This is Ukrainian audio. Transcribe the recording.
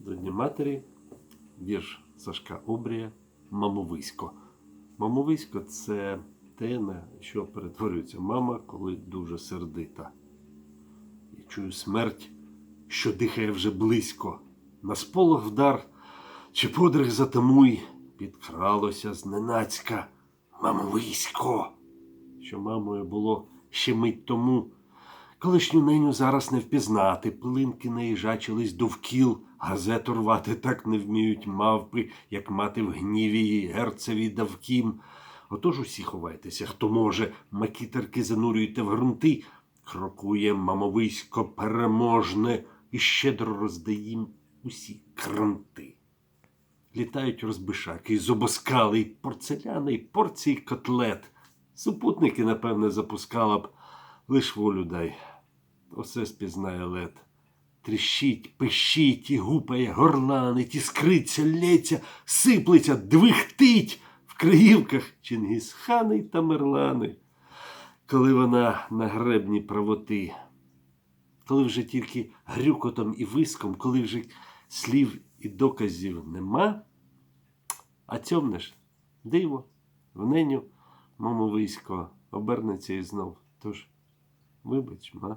до Дня Матері вірш Сашка Обрія Мамовисько. Мамовисько це те, на що перетворюється мама, коли дуже сердита. Я чую смерть, що дихає вже близько. На сполох вдар чи подих затамуй, підкралося зненацька мамовисько, що мамою було ще мить тому. Колишню неню зараз не впізнати, пилинки наїжачились довкіл, газету рвати так не вміють мавпи, як мати в гніві її герцеві давкім. Отож усі ховайтеся, хто може, макітерки занурюйте в грунти, крокує мамовисько переможне і щедро роздаїм усі кранти. Літають розбишаки, зубоскали, й порцеляни, й порції котлет. Супутники, напевне, запускала б, лиш волю дай. Усе спізнає лед. Тріщить, пищить і гупає, горланить, іскриться, лється, сиплеться, двихтить в криївках Чингісхани й Тамерлани. Коли вона на гребні правоти, коли вже тільки грюкотом і виском, коли вже слів і доказів нема, а цьомнеш диво, в неню мамовисько обернеться і знов. Тож, вибач, ма.